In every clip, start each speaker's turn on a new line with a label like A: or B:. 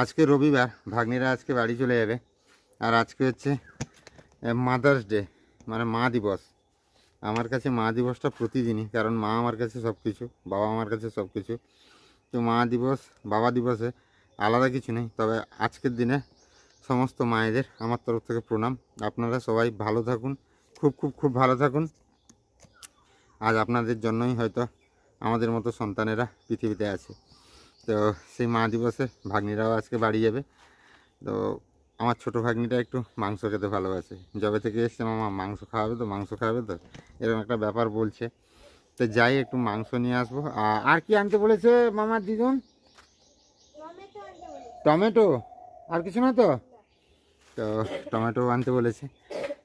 A: আজকে রবিবার, ভাগ্নিরা আজকে বাড়ি চলে যাবে। আর আজকে হচ্ছে মাদার্স ডে মানে মা দিবস। আমার কাছে মা দিবসটা প্রতিদিনই, কারণ মা আমার কাছে সব কিছু বাবা আমার কাছে সব কিছু তো মা দিবস, বাবা দিবসে আলাদা কিছু নেই, তবে আজকের দিনে সমস্ত মায়েদের আমার তরফ থেকে প্রণাম। আপনারা সবাই ভালো থাকুন, খুব খুব খুব ভালো থাকুন। আজ আপনাদের জন্যই হয়তো আমাদের মতো সন্তানেরা পৃথিবীতে আছে। তো সেই মা দিবসে ভাগ্নিরাও আজকে বাড়ি যাবে। তো আমার ছোটো ভাগ্নিটা একটু মাংস খেতে ভালোবাসে। যবে থেকে এসছে মামা মাংস খাওয়াবে তো, মাংস খাওয়াবে তো? এরকম একটা ব্যাপার বলছে। তো যাই, একটু মাংস নিয়ে আসব। আর কি আনতে বলেছে মামার দিদুন? টমেটো আর কিছু না তো? তো টমেটো আনতে বলেছে।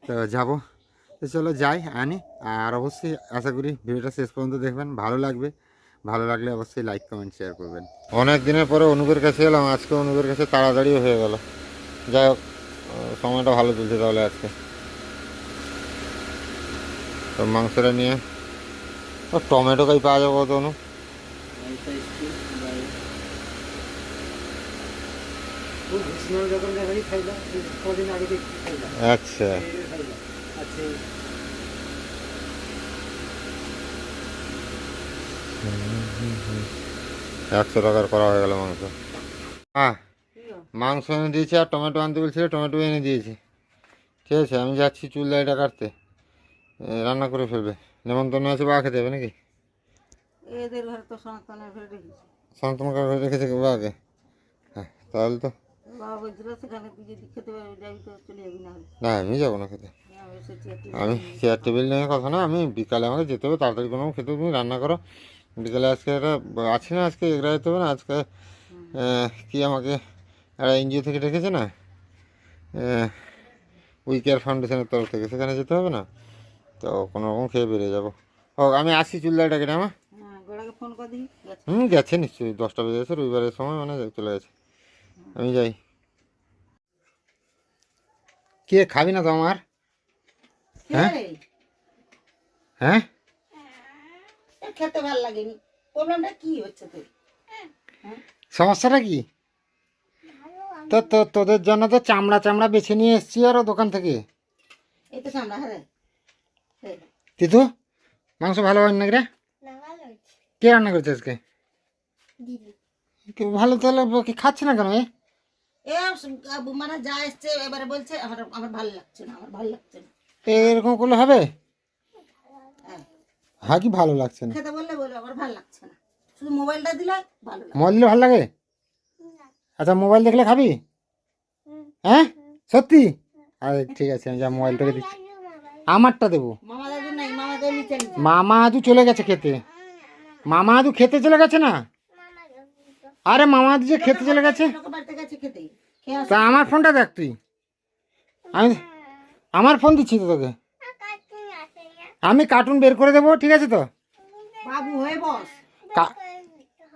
A: তো যাব। তো চলো যাই, আনি। আর অবশ্যই আশা করি ভিডিওটা শেষ পর্যন্ত দেখবেন। ভালো লাগবে। ভালো লাগলে অবশ্যই লাইক কমেন্ট শেয়ার করবেন। অনেক দিনের পরে অনুপের কাছে এলাম আজকে অনুপের কাছে তাড়াতাড়িও হয়ে গেল। যাই হোক সময়টা ভালো চলছে তাহলে আজকে। তো মাংসটা নিয়ে ও টমেটো কাই পাওয়া যাবে কত অনু।
B: যখন দেখাই খাইলাম কদিন আগে দেখি খাইলাম
A: আচ্ছা
B: খাইলাম আচ্ছা
A: একশো টাকার করা হয়ে গেল মাংস। হ্যাঁ মাংস এনে দিয়েছি আর টমেটো আনতে বলছিল টমেটো এনে দিয়েছি। ঠিক আছে আমি যাচ্ছি চুল দাড়িটা কাটতে। রান্না করে ফেলবে। নেমন্তন্ন আছে বা খেতে হবে নাকি?
B: এদের ঘরে তো সন্তানের ঘরে রেখেছি।
A: সন্তন কাকা রেখেছে কি বাবাকে? হ্যাঁ তাহলে তো।
B: না
A: আমি যাব না খেতে।
B: আমি
A: চেয়ার টেবিল নিয়ে কথা না আমি বিকালে আমাকে যেতে হবে তাড়াতাড়ি কোনো খেতে তুমি রান্না করো। বিকালে আজকে একটা আছে না আজকে এগরা যেতে হবে না? আজকে কি আমাকে একটা এনজিও থেকে ডেকেছে না? উই কেয়ার ফাউন্ডেশনের তরফ থেকে। সেখানে যেতে হবে না? তো কোনো রকম খেয়ে বেরিয়ে যাব। ও আমি আসছি চুলদারিটা কেটে আমার
B: হ্যাঁ
A: হুম গেছে নিশ্চয়ই। দশটা বেজে গেছে রবিবারের সময় মানে চলে গেছে। আমি যাই। কে খাবি না তো আমার? হ্যাঁ? হ্যাঁ?
B: খেতে ভালো লাগেনি। প্রবলেমটা কি হচ্ছে তোর?
A: সমস্যাটা কি? তো তো তোদের জন্য তো চামড়া চামড়া বেছে নিয়ে এসছি আরও দোকান থেকে।
B: এই তো সামনে হ্যাঁ।
A: তিতু মাংস ভালো হয় নাকি রে? কে রান্না করেছে আজকে? কি ভালো তাহলে কি খাচ্ছে না কেন এ?
B: এ মানে যা এসছে এবারে বলছে আমার আমার ভালো লাগছে না আমার ভালো লাগছে না।
A: এরকম করলে হবে?
B: হ্যাঁ
A: হ্যাঁ কি ভালো লাগছে না?
B: খেতে বললে বলে ভালো লাগছে না। শুধু মোবাইলটা দিলে ভালো লাগে।
A: মোবাইল ভালো লাগে? আচ্ছা মোবাইল দেখলে খাবি? হ্যাঁ? সত্যি? আরে ঠিক আছে আমি যা মোবাইলটাকে দিচ্ছি আমারটা দেবো।
B: মামা
A: আদু চলে গেছে খেতে। মামা আদু খেতে চলে গেছে না? আরে মামা আদু যে খেতে চলে গেছে? তা আমার ফোনটা দেখ তুই। আমি আমার ফোন দিচ্ছি তো তোকে। আমি কার্টুন বের করে দেবো ঠিক আছে তো?
B: বাবু হয়ে বস।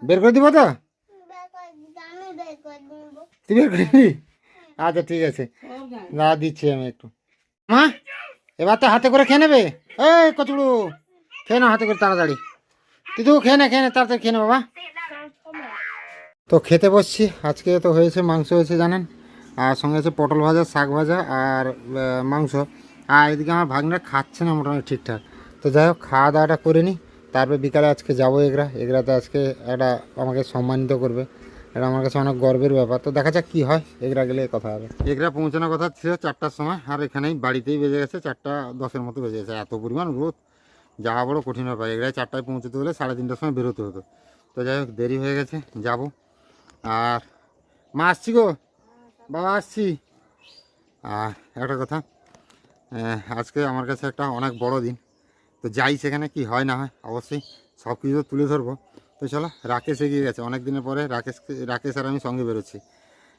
A: বের করে দিব তো? তুই বের করে দিবি? আচ্ছা ঠিক আছে। না দিচ্ছি আমি একটু। মা এবার তো হাতে করে খেয়ে নেবে? এই কচুড়ু খেয়ে নাও হাতে করে তাড়াতাড়ি। তুই তো খেয়ে নে খেয়ে নে তাড়াতাড়ি খেয়ে নে বাবা। তো খেতে বসছি। আজকে তো হয়েছে মাংস হয়েছে জানেন? আর সঙ্গে আছে পটল ভাজা শাক ভাজা আর মাংস। আর এদিকে আমার ভাগনা খাচ্ছে না মোটামুটি ঠিকঠাক। তো যাই হোক খাওয়া দাওয়াটা করে নিই তারপর বিকালে আজকে যাব এগরা। এগরাতে আজকে একটা আমাকে সম্মানিত করবে। এটা আমার কাছে অনেক গর্বের ব্যাপার। তো দেখা যাক কী হয়। এগরা গেলে কথা হবে। এগরা পৌঁছানোর কথা ছিল চারটার সময়। আর এখানেই বাড়িতেই বেজে গেছে চারটা দশের মতো বেজে গেছে। এত পরিমাণ রোদ। যাওয়া বড় কঠিন ব্যাপার। এগরায় চারটায় পৌঁছতে হলে সাড়ে তিনটার সময় বেরোতে হতো। তো যাই হোক, দেরি হয়ে গেছে। যাব। আর মা আসছি গো? বাবা আসছি। আর একটা কথা। আজকে আমার কাছে একটা অনেক বড় দিন। তো যাই সেখানে কি হয় না হয় অবশ্যই সব কিছু তুলে ধরবো। তো চলো রাকেশ এগিয়ে গেছে। অনেক দিনের পরে রাকেশকে রাকেশ আর আমি সঙ্গে বেরোচ্ছি।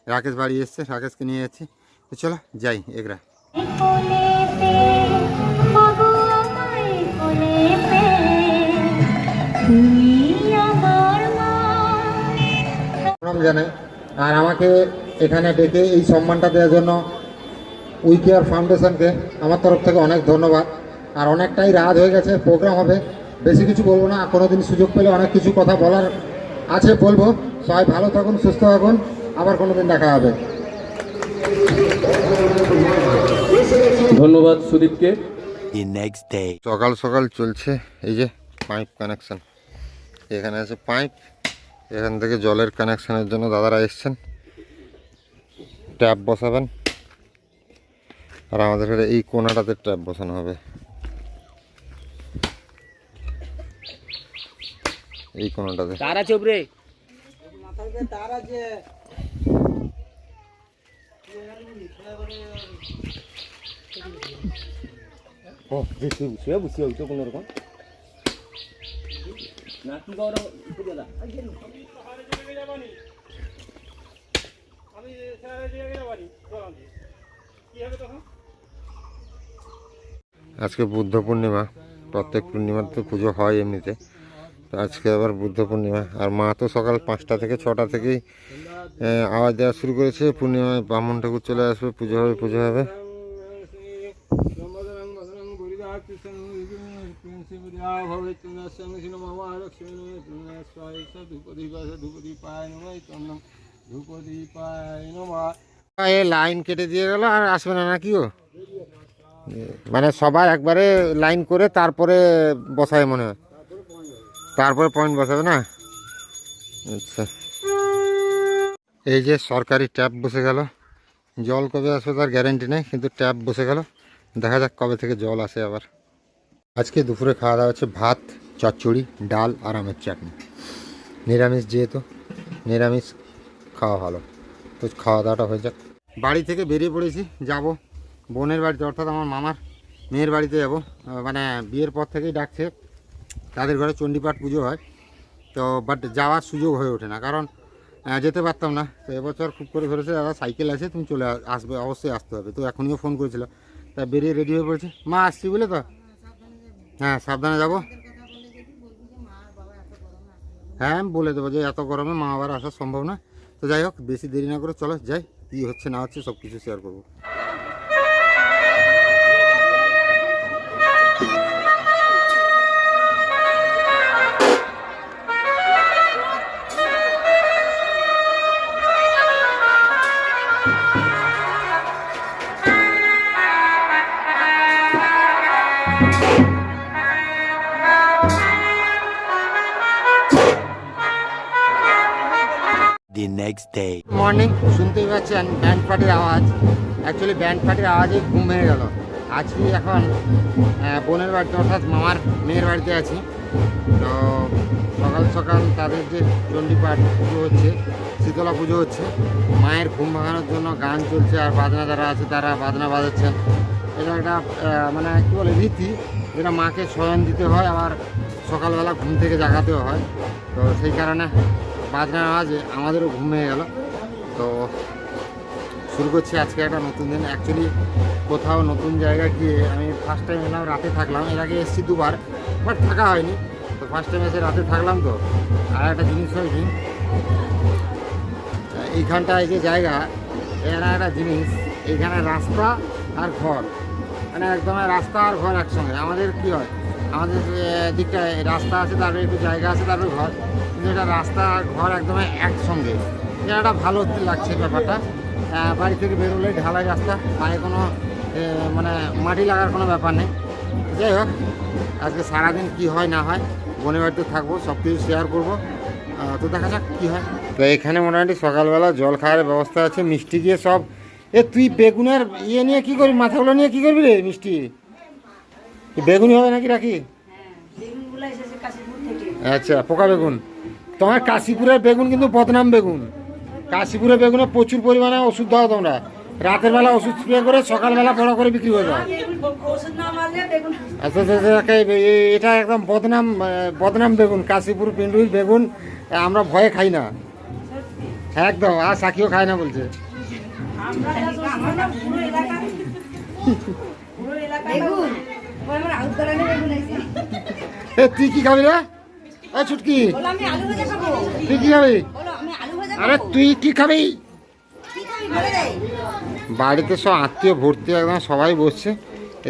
A: রাকেশ বাড়ি এসছে রাকেশকে নিয়ে যাচ্ছি। তো চলো যাই এগরা। জানাই। আর আমাকে এখানে ডেকে এই সম্মানটা দেওয়ার জন্য উইকেয়ার ফাউন্ডেশনকে আমার তরফ থেকে অনেক ধন্যবাদ। আর অনেকটাই রাত হয়ে গেছে প্রোগ্রাম হবে। বেশি কিছু বলব না কোনো দিন সুযোগ পেলে অনেক কিছু কথা বলার আছে বলব। সবাই ভালো থাকুন সুস্থ থাকুন আবার কোনোদিন দেখা হবে।
C: ধন্যবাদ সুদীপকে.
A: সকাল সকাল চলছে এই যে পাইপ কানেকশন এখানে আছে পাইপ এখান থেকে জলের কানেকশনের জন্য দাদারা এসছেন। ট্যাপ বসাবেন। আর আমাদের এই কোনাটাতে ট্যাপ বসানো হবে। এই কোনাটাতে।
C: তারা চোপড়ে ও দেখি শুয়ে বসে হইতো কোনো রকম। না কি করো দাদা
A: আজকে বুদ্ধ পূর্ণিমা, প্রত্যেক পূর্ণিমার তো পুজো হয় এমনিতে। তো আজকে আবার বুদ্ধ পূর্ণিমা। আর মা তো সকাল পাঁচটা থেকে ছটা থেকেই আওয়াজ দেওয়া শুরু করেছে। পূর্ণিমায় ব্রাহ্মণ ঠাকুর চলে আসবে, পুজো হবে পুজো হবে। লাইন কেটে দিয়ে গেল, আর আসবে না নাকি ও? মানে সবাই একবারে লাইন করে তারপরে বসায় মনে হয়। তারপরে পয়েন্ট বসাবে না? আচ্ছা। এই যে সরকারি ট্যাপ বসে গেল। জল কবে আসবে তার গ্যারেন্টি নেই, কিন্তু ট্যাপ বসে গেল। দেখা যাক কবে থেকে জল আসে আবার। আজকে দুপুরে খাওয়া দাওয়া হচ্ছে ভাত, চচ্চড়ি, ডাল আর আমের চাটনি। নিরামিষ যেহেতু, নিরামিষ খাওয়া ভালো। তো খাওয়া দাওয়াটা হয়ে যাক। বাড়ি থেকে বেরিয়ে পড়েছি, যাব। বোনের বাড়িতে, অর্থাৎ আমার মামার মেয়ের বাড়িতে যাব। মানে বিয়ের পর থেকেই ডাকছে। তাদের ঘরে চণ্ডীপাঠ পুজো হয়। তো বাট যাওয়ার সুযোগ হয়ে ওঠে না। কারণ যেতে পারতাম না। তো এবছর খুব করে ধরেছে, দাদা, সাইকেল আছে, তুমি চলে আসবে, অবশ্যই আসতে হবে। তো এখনইও ফোন করেছিল। তা বেরিয়ে রেডি হয়ে পড়েছে। মা, আসছি বলে তো? হ্যাঁ সাবধানে যাব। হ্যাঁ আমি বলে দেবো যে, এত গরমে মা আবার আসা সম্ভব না তো যাই হোক, বেশি দেরি না করে চলো। যাই, কী হচ্ছে না হচ্ছে সব কিছু শেয়ার করব।
D: The next day.
A: মর্নিং শুনতেই পাচ্ছেন ব্যান্ড পার্টির আওয়াজ। অ্যাকচুয়ালি ব্যান্ড পার্টির আওয়াজে ঘুম ভেঙে গেল। আজকে এখন বোনের বাড়িতে, অর্থাৎ মামার মেয়ের বাড়িতে আছি। তো সকাল সকাল তাদের যে চণ্ডীপাঠ পুজো হচ্ছে, শীতলা পুজো হচ্ছে, মায়ের ঘুম ভাঙানোর জন্য গান চলছে আর বাজনা যারা আছে তারা বাজনা বাজাচ্ছেন। এটা একটা মানে কী বলে, রীতি যেটা মাকে শয়ন দিতে হয়, আবার সকালবেলা ঘুম থেকে জাগাতেও হয়। তো সেই কারণে বাজনার আওয়াজে আমাদেরও ঘুম ভেঙে গেল। তো শুরু করছি আজকে একটা নতুন দিন। অ্যাকচুয়ালি কোথাও নতুন জায়গা গিয়ে আমি ফার্স্ট টাইম এলাম, রাতে থাকলাম। এর আগে এসেছি দুবার বাট থাকা হয়নি। তো ফার্স্ট টাইম এসে রাতে থাকলাম তো। আর একটা জিনিস হয়েছে এই যে জায়গা এখানে একটা জিনিস, এইখানে রাস্তা আর ঘর। মানে একদম রাস্তা আর ঘর একসঙ্গে। আমাদের কি হয়? আমাদের দিকটায় রাস্তা আছে, তারপরে একটু জায়গা আছে, তারপরে ঘর। এটা রাস্তা ঘর একদম একসঙ্গে। এটা একটা ভালো লাগছে ব্যাপারটা। বাড়ি থেকে বেরোলে ঢালাই রাস্তা পায়ে কোনো মানে মাটি লাগার কোনো ব্যাপার নেই। যাই হোক আজকে সারাদিন কি হয় না হয় বোনের বাড়িতে থাকব সব কিছু শেয়ার করব। তো দেখা যাক কী হয়। তো এখানে মোটামুটি সকালবেলা জল খাওয়ার ব্যবস্থা আছে মিষ্টি দিয়ে সব। এ তুই বেগুনের ইয়ে নিয়ে কি করবি মাথাগুলো নিয়ে কি করবি রে মিষ্টি? বেগুনি হবে নাকি রাখি? আচ্ছা পোকা বেগুন। তোমার কাশীপুরের বেগুন কিন্তু বদনাম বেগুন। কাশীপুরের বেগুনে প্রচুর পরিমাণে ওষুধ দাও তোমরা। রাতের বেলা ওষুধ স্প্রে করে সকালবেলা বড় করে বিক্রি হয়ে যায় আচ্ছা আচ্ছা আচ্ছা, এটা একদম বদনাম বদনাম বেগুন কাশীপুর পিন্ডুই বেগুন আমরা ভয়ে খাই না। একদম আর সাকিও খায় না বলছে। এ তুই কি খাবি রে? এ ছুটকি তুই কি খাবি? আরে তুই কি খাবি? বাড়িতে সব আত্মীয় ভর্তি একদম সবাই বসছে।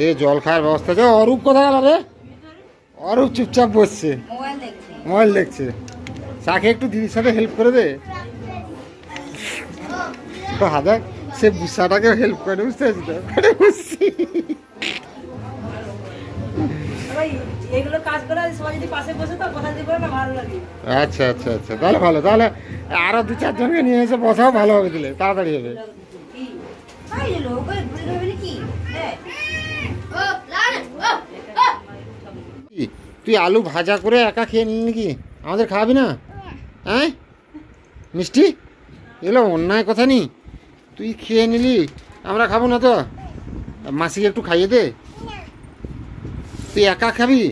A: এই জল খাওয়ার ব্যবস্থা আছে। অরূপ কোথায় গেল রে? অরূপ চুপচাপ বসছে। মোবাইল দেখছে। সাকে একটু দিদির সাথে হেল্প করে দে। তো হাজার সে বুসাটাকে হেল্প করে বুঝতে পারছি আচ্ছা আচ্ছা আচ্ছা তাহলে ভালো তাহলে আরও দু চারজনকে নিয়ে এসে বসাও ভালো হবে দিলে তাড়াতাড়ি হবে।
B: হ্যাঁ
A: তুই আলু ভাজা করে একা খেয়ে নিলি নাকি? আমাদের খাওয়াবি না? হ্যাঁ? মিষ্টি? এলো অন্যায় কথা নি তুই খেয়ে নিলি আমরা খাব না তো। মাসিকে একটু খাইয়ে দে। তুই একা খাবি?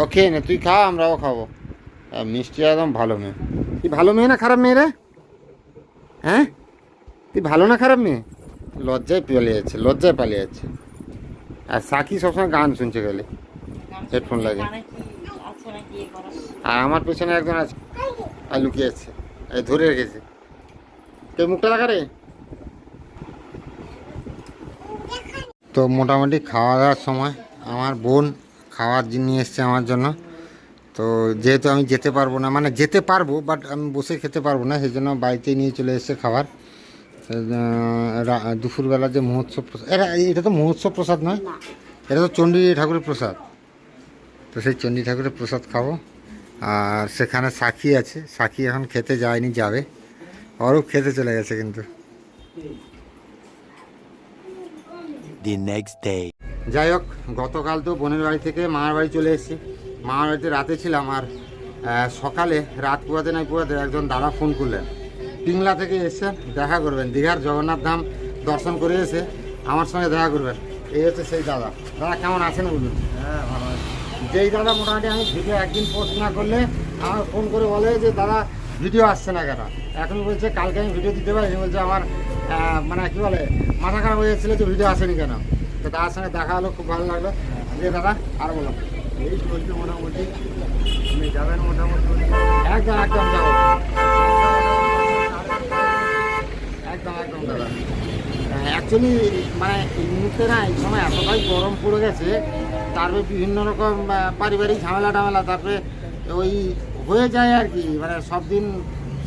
A: ও খেয়ে নে, তুই খা, আমরাও খাব। মিষ্টি একদম ভালো মেয়ে। তুই ভালো মেয়ে না খারাপ মেয়ে রে? হ্যাঁ? তুই ভালো না খারাপ মেয়ে? লজ্জায় পালিয়ে যাচ্ছে লজ্জায় পালিয়ে যাচ্ছে আর সাকি সবসময় গান শুনছে গেলে। হেডফোন লাগে। আর আমার পেছনে একজন আছে আর লুকিয়ে আছে ধরে রেখেছে। কে মুখটা লাগা রে? তো মোটামুটি খাওয়া দাওয়ার সময় আমার বোন খাওয়ার নিয়ে এসছে আমার জন্য। তো যেহেতু আমি যেতে পারব না মানে যেতে পারব বাট আমি বসে খেতে পারব না সেই জন্য বাড়িতে নিয়ে চলে এসছে খাবার। দুপুরবেলা যে মহোৎসব প্রসাদ এটা এটা তো মহোৎসব প্রসাদ নয়? এটা তো চণ্ডী ঠাকুরের প্রসাদ। তো সেই চণ্ডী ঠাকুরের প্রসাদ খাব। আর সেখানে সাক্ষী আছে। সাক্ষী এখন খেতে যায়নি যাবে। অরূপ খেতে চলে গেছে কিন্তু।
D: The next day.
A: যাই হোক গতকাল তো বোনের বাড়ি থেকে মামার বাড়ি চলে এসেছি। মামার বাড়িতে রাতে ছিলাম আর সকালে রাত পুয়াতে নাই পুয়াতে একজন দাদা ফোন করলেন। পিংলা থেকে এসে দেখা করবেন। দীঘার জগন্নাথ ধাম দর্শন করে এসে আমার সঙ্গে দেখা করবেন। এই হচ্ছে সেই দাদা। দাদা কেমন আছেন বলুন? হ্যাঁ যেই দাদা মোটামুটি আমি ভিডিও একদিন পোস্ট না করলে আমার ফোন করে বলে যে দাদা ভিডিও আসছে না কেন? এখন বলছে কালকে আমি ভিডিও দিতে পারি বলছে আমার মানে কি বলে মাথা খারাপ হয়ে যাচ্ছিল যে ভিডিও আসেনি কেন? তো তার সঙ্গে দেখা হলো খুব ভালো লাগল। যে দাদা আর বলো।
C: এই চলছে মোটামুটি। আপনি যাবেন মোটামুটি?
A: একদম একদম যাব। একদম একদম দাদা। অ্যাকচুয়ালি মানে এই মুহূর্তে না এই সময় এতটাই গরম পড়ে গেছে তারপরে বিভিন্ন রকম পারিবারিক ঝামেলা টামেলা তারপরে ওই হয়ে যায় আর কি মানে সব দিন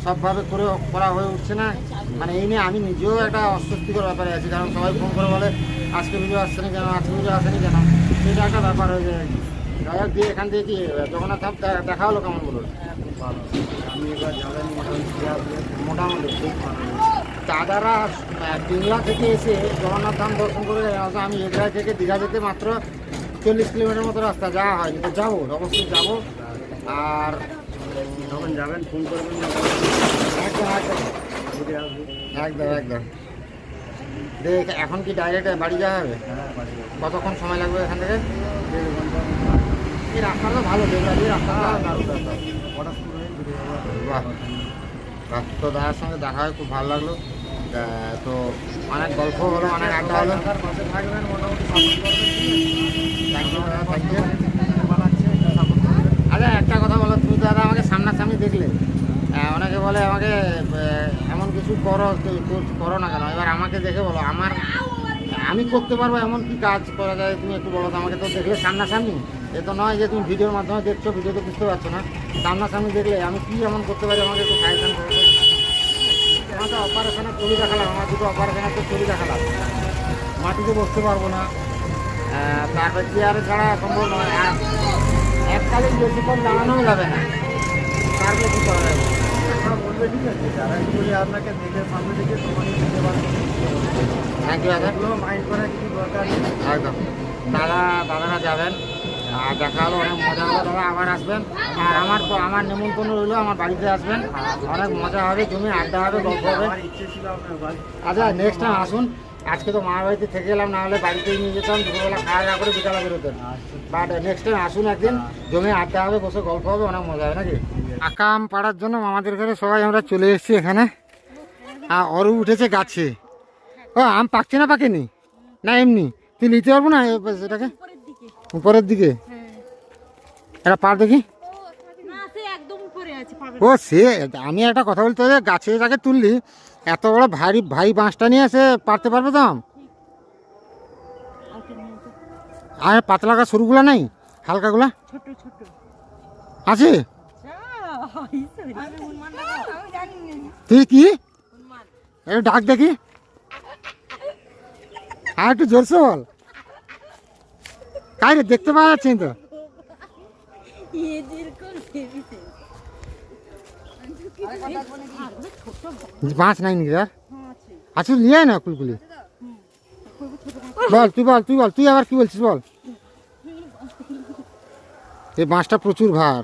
A: সবভাবে করে করা হয়ে উঠছে না। মানে এই নিয়ে আমি নিজেও একটা অস্বস্তিকর ব্যাপারে আছি কারণ সবাই ফোন করে বলে আজকে ভিডিও আসছে না কেন? আজকে ভিডিও আসেনি কেন? সেটা একটা ব্যাপার হয়ে যায় হোক দিয়ে এখান থেকে কি জগন্নাথ ধাম দেখা হলো কেমন বলুন
C: আপনি এবার যাবেন মোটামুটি
A: খুব দাদারা পিংলা থেকে এসে জগন্নাথ ধাম দর্শন করে আমি এগড়াই থেকে দীঘা যেতে মাত্র চল্লিশ কিলোমিটার মতো রাস্তা যাওয়া হয় যাব অবশ্যই যাব। আর
C: যখন যাবেন ফোন করবেন
A: একদম একদম। একদম একদম। দেখ এখন কি ডাইরেক্ট বাড়ি যাওয়া হবে?
C: হ্যাঁ
A: কতক্ষণ সময় লাগবে এখান থেকে? এই রাস্তাটা ভালো দেখলাম রাস্তাটা দারুণ রাস্তা। বাহ, তো দাদার সঙ্গে দেখা হয় খুব ভালো লাগল। তো অনেক গল্প হলো অনেক আড্ডা হলো।
C: থাকবেন মোটামুটি সাপোর্ট করবেন
A: Thank you, দাদা, thank you।
C: বানাচ্ছে এটা সাপোর্ট করবেন
A: আচ্ছা তো দাদা আমাকে সামনাসামনি দেখলে। অনেকে বলে আমাকে এমন কিছু করো করো না কেন? এবার আমাকে দেখে বলো, আমার, আমি করতে পারব এমন কি কাজ করা যায়? তুমি একটু বলো আমাকে তো দেখলে সামনাসামনি? এ তো নয় যে তুমি ভিডিওর মাধ্যমে দেখছ, ভিডিও তো বুঝতে পারছ না। সামনাসামনি দেখলে আমি কি এমন করতে পারি? আমাকে একটু সাজেশন করো। আমার তো অপারেশনের ছবি দেখালাম, আমার দুটো অপারেশনের তো ছবি দেখালাম। মাটিতে বসতে পারব না। তারপর চেয়ারে ছাড়া সম্ভব নয়। আর এককালীন বেশিক্ষণ দাঁড়ানোও যাবে না। তারপরে কী করা যাবে?
C: বলবে ঠিক আছে যারা আপনাকে দেখে সামনে দেখে তোমাকে দিতে পারবে
A: থ্যাংক ইউ দাদা
C: মাইন্ড করার কিছু দরকার নেই।
A: একদম। দাদা দাদারা যাবেন আর দেখা হলো অনেক মজা হলো দাদা আবার আসবেন আর আমার তো আমার নিমন্ত্রণ রইল আমার বাড়িতে আসবেন। অনেক মজা হবে জমি আড্ডা হবে গল্প হবে। আচ্ছা নেক্সট টাইম আসুন। আজকে তো মামার বাড়িতে থেকে এলাম না হলে বাড়িতেই নিয়ে যেতাম দুপুরবেলা খাওয়া দাওয়া করে বিকালে বেরোতেন বাট নেক্সট টাইম আসুন একদিন জমে আড্ডা হবে বসে গল্প হবে অনেক মজা হবে নাকি? আকাম পাড়ার জন্য মামাদের ঘরে সবাই আমরা চলে এসেছি এখানে। আর অরু উঠেছে গাছে। ও আম পাকছে না পাকেনি? না এমনি। তুই নিতে পারব না সেটাকে উপরের দিকে। এটা পার দেখি
B: না সে একদম উপরে আছে পাবে
A: ও সে আমি একটা কথা বলতে গাছে যাকে তুললি এত বড় ভারী ভারী বাঁশটা নিয়ে এসে পারতে পারবে তো? আর পাতলা গাছ সরুগুলা নাই? হালকাগুলা? আছে? তুই কি? একটু ডাক দেখি। আর একটু জোরসে বল। কাই রে দেখতে পাওয়া যাচ্ছে তো মাছ নাই নাকি আর আচ্ছা আয় না কুলকুলি। বল, তুই বল তুই বল, তুই আবার কি বলছিস বল? এই মাছটা প্রচুর ভার।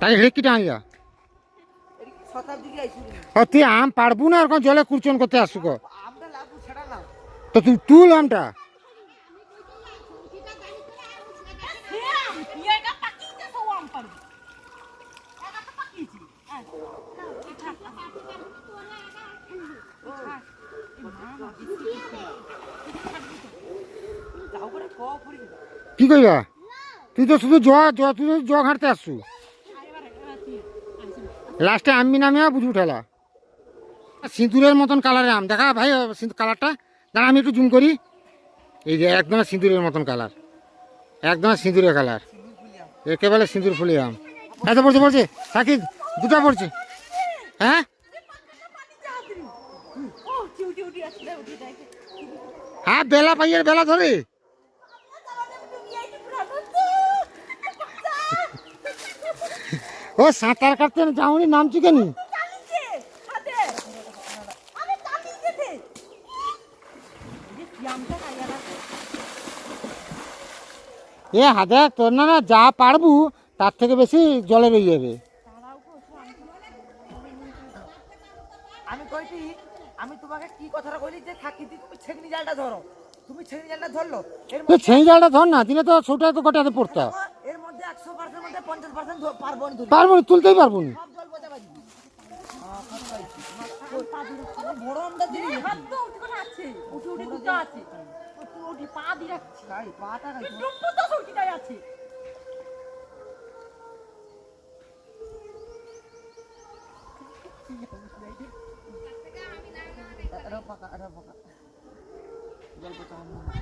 A: তাই আইয়া ও, তুই আম পারবু না আর কোন জলে কুরচন করতে আসু গো তো তুই, তুল আমটা। কি কইবা? তুই তো শুধু জয়া জয়া, তুই জয়া ঘাটতে আসছু। লাস্টে আমি নামিয়া বুঝি উঠালা। সিঁদুরের মতন কালারের আম। দেখা, ভাই কালারটা দাঁড়া, আমি একটু জুম করি। এই যে একদম সিঁদুরের মতন কালার একদম সিঁদুরের কালার একেবারে সিঁদুর ফুলি আম। এত পড়ছে পড়ছে। সাকিব, দুটা পড়ছে। হ্যাঁ? হ্যাঁ বেলা পাইয়ের বেলা ধরে। ও, সাঁতার কাটতে যাওনি, নামছি কেন? এ হাতে তোর না যা পারবু, তার থেকে বেশি জলে রয়ে যাবে।
B: দি তুমি ছেগনি জালটা ধরো। তুমি ছেগনি জালটা ধরলো এর
A: তুই ছেঁই জালটা ধর না দিলে তো ছোট তো গোটাতে পড়তা।
B: মধ্যে এর মধ্যে একশো পার্সেন্ট মধ্যে পঞ্চাশ পার্সেন্ট পারব না
A: পারব না, তুলতেই পারব না।
B: সব জল বোঝা পারি বড় আমরা দিই
E: হাত তো উঠে করে আছে? উঠে উঠে দুটো আছে। উঠে উঠে পা দিয়ে রাখছি
B: খাই পাটা খাই
E: টুম্পু তো সরকিটাই আছে।
B: এটা পাকা এটা পাকা। জল বোঝা